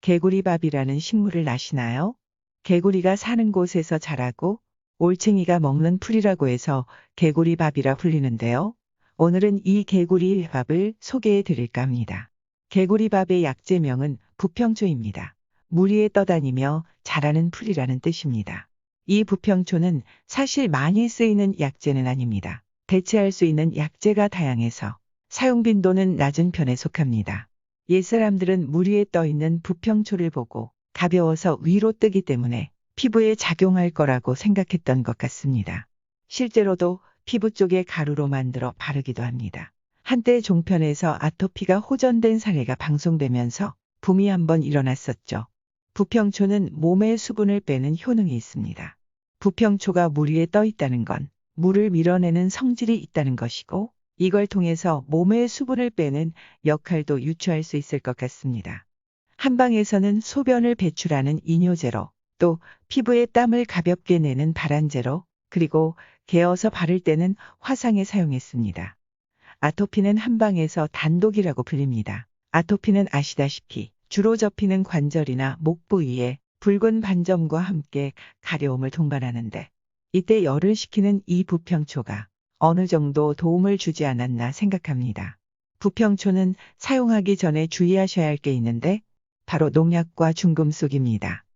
개구리밥이라는 식물을 아시나요? 개구리가 사는 곳에서 자라고 올챙이가 먹는 풀이라고 해서 개구리밥이라 불리는데요. 오늘은 이 개구리밥을 소개해 드릴까 합니다. 개구리밥의 약재명은 부평초입니다. 물 위에 떠다니며 자라는 풀이라는 뜻입니다. 이 부평초는 사실 많이 쓰이는 약재는 아닙니다. 대체할 수 있는 약재가 다양해서 사용 빈도는 낮은 편에 속합니다. 옛사람들은 물 위에 떠 있는 부평초를 보고 가벼워서 위로 뜨기 때문에 피부에 작용할 거라고 생각했던 것 같습니다. 실제로도 피부 쪽에 가루로 만들어 바르기도 합니다. 한때 종편에서 아토피가 호전된 사례가 방송되면서 붐이 한번 일어났었죠. 부평초는 몸의 수분을 빼는 효능이 있습니다. 부평초가 물 위에 떠 있다는 건 물을 밀어내는 성질이 있다는 것이고 이걸 통해서 몸의 수분을 빼는 역할도 유추할 수 있을 것 같습니다. 한방에서는 소변을 배출하는 이뇨제로 또 피부에 땀을 가볍게 내는 발안제로 그리고 개어서 바를 때는 화상에 사용했습니다. 아토피는 한방에서 단독이라고 불립니다. 아토피는 아시다시피 주로 접히는 관절이나 목 부위에 붉은 반점과 함께 가려움을 동반하는데 이때 열을 식히는 이 부평초가 어느 정도 도움을 주지 않았나 생각합니다. 부평초는 사용하기 전에 주의하셔야 할 게 있는데 바로 농약과 중금속입니다.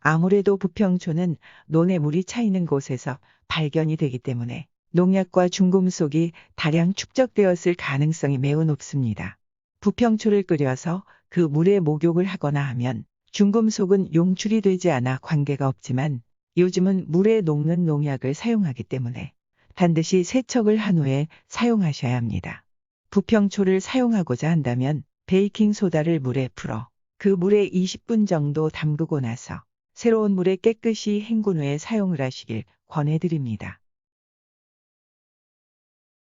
아무래도 부평초는 논에 물이 차 있는 곳에서 발견이 되기 때문에 농약과 중금속이 다량 축적되었을 가능성이 매우 높습니다. 부평초를 끓여서 그 물에 목욕을 하거나 하면 중금속은 용출이 되지 않아 관계가 없지만 요즘은 물에 녹는 농약을 사용하기 때문에 반드시 세척을 한 후에 사용하셔야 합니다. 부평초를 사용하고자 한다면 베이킹 소다를 물에 풀어 그 물에 20분 정도 담그고 나서 새로운 물에 깨끗이 헹군 후에 사용을 하시길 권해드립니다.